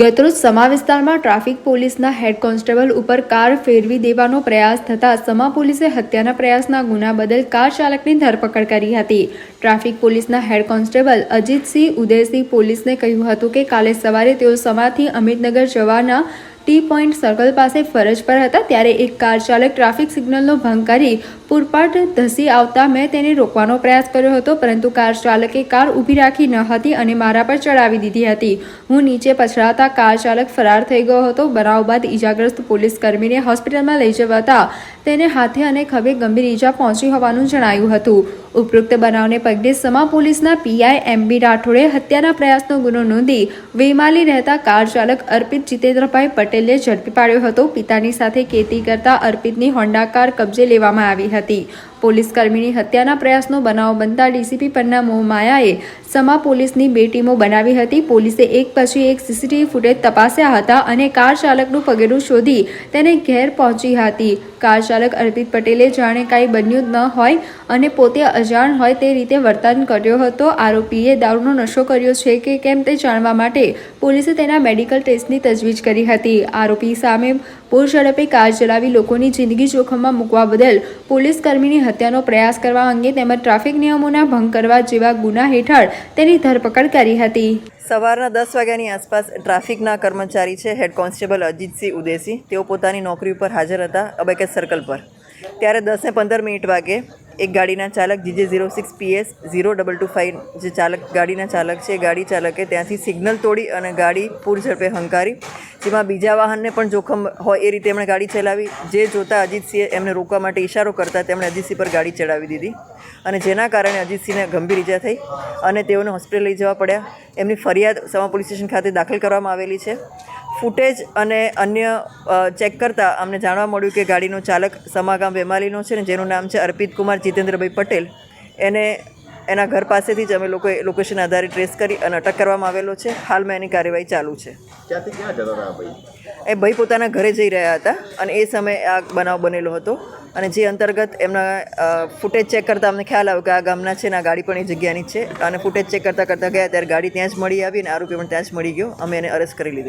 ગતરોજ સમા વિસ્તારમાં ટ્રાફિક પોલીસના હેડ કોન્સ્ટેબલ ઉપર કાર ફેરવી દેવાનો પ્રયાસ થતા સમા પોલીસે હત્યાના પ્રયાસના ગુના બદલ કાર ચાલકની ધરપકડ કરી હતી. ટ્રાફિક પોલીસના હેડ કોન્સ્ટેબલ અજીતસિંહ ઉદયસિંહ પોલીસને કહ્યું હતું કે કાલે સવારે તેઓ સમાથી અમિતનગર જવાના ટી પોઈન્ટ સર્કલ પાસે ફરજ પર હતા, ત્યારે એક કાર ચાલક ટ્રાફિક સિગ્નલનો ભંગ કરી પૂરપાટ ધસી આવતા મેં તેને રોકવાનો પ્રયાસ કર્યો હતો, પરંતુ કાર ચાલકે કાર ઊભી રાખી ન હતી અને મારા પર ચડાવી દીધી હતી. હું નીચે પછડાતા કાર ચાલક ફરાર થઈ ગયો હતો. બનાવ બાદ ઈજાગ્રસ્ત પોલીસ કર્મીને હોસ્પિટલમાં લઈ જવાતા તેને હાથે અને ખભે ગંભીર ઈજા પહોંચી હોવાનું જણાયું હતું. ઉપરોક્ત બનાવને પગલે સમા પોલીસના પીઆઈ એમ બી રાઠોડે હત્યાના પ્રયાસનો ગુનો નોંધી વેમાલી રહેતા કાર ચાલક અર્પિત જીતેન્દ્રભાઈ પટેલે ઝડપી પાડ્યો હતો. પિતાની સાથે ખેતી કરતા અર્પિતની હોન્ડા કાર કબજે લેવામાં આવી હતી. પોલીસ કર્મીની હત્યાના પ્રયાસનો બનાવ બનતા ડીસીપી પન્ના મોહમાયાએ સમા પોલીસની બે ટીમો બનાવી હતી. પોલીસે એક પછી એક સીસીટીવી ફૂટેજ તપાસ્યા હતા અને કાર ચાલકનું પગેરું શોધી તેને ઘેર પહોંચી હતી. કાર ચાલક અર્પિત પટેલે જાણે કાંઈ બન્યું ન હોય અને પોતે અજાણ હોય તે રીતે વર્તન કર્યો હતો. આરોપીએ દારૂનો નશો કર્યો છે કે કેમ તે જાણવા માટે પોલીસે તેના મેડિકલ ટેસ્ટની તજવીજ કરી હતી. આરોપી સામે પૂર ઝડપે કાર ચલાવી લોકોની જિંદગી જોખમમાં મૂકવા બદલ પોલીસ કર્મીની હત્યાનો પ્રયાસ કરવા અંગે તેમજ ટ્રાફિક નિયમોના ભંગ કરવા જેવા ગુના હેઠળ તેની ધરપકડ કરી હતી. સવારના દસ વાગ્યાની આસપાસ ટ્રાફિકના કર્મચારી છે, હેડ કોન્સ્ટેબલ અજીતસિંહ ઉદેસી તેઓ પોતાની નોકરી ઉપર હાજર હતા અબેકેસ સર્કલ પર. ત્યારે દસને પંદર મિનિટ વાગે એક ગાડીના ચાલક GJ zero six PS zero double two five જે ચાલક ગાડીના ચાલક છે, ગાડી ચાલકે ત્યાંથી સિગ્નલ તોડી અને ગાડી પૂર ઝડપે હંકારી. જેમાં બીજા વાહનને પણ જોખમ હોય એ રીતે એમણે ગાડી ચલાવી. જે જોતા અજીતસિંહે એમને રોકવા માટે ઇશારો કરતા તેમણે અજીતસિંહ પર ગાડી ચડાવી દીધી. અને જેના કારણે અજીતસિંહને ગંભીર ઈજા થઈ અને તેઓને હોસ્પિટલ લઈ જવા પડ્યા. એમની ફરિયાદ સમા પોલીસ સ્ટેશન ખાતે દાખલ કરવામાં આવેલી છે. ફૂટેજ અને અન્ય ચેક કરતાં અમને જાણવા મળ્યું કે ગાડીનો ચાલક સમાગામ વેમાલીનો છે ને જેનું નામ છે અર્પિત કુમાર જીતેન્દ્રભાઈ પટેલ. એને એના ઘર પાસેથી જ અમે લોકોએ લોકેશન આધારે ટ્રેસ કરી અને અટક કરવામાં આવેલો છે. હાલમાં એની કાર્યવાહી ચાલુ છે. ક્યાંથી ક્યાં જતા હતા ભાઈ? એ ભાઈ પોતાના ઘરે જઈ રહ્યા હતા અને એ સમયે આ બનાવ બનેલો હતો. અને જે અંતર્ગત એમના ફૂટેજ ચેક કરતાં અમને ખ્યાલ આવ્યો કે આ ગામના છે ને આ ગાડી પણ એ જગ્યાની છે. અને ફૂટેજ ચેક કરતાં કરતાં ગયા ત્યારે ગાડી ત્યાં જ મળી આવી અને આરોપી પણ ત્યાં જ મળી ગયો. અમે એને અરેસ્ટ કરી લીધેલો.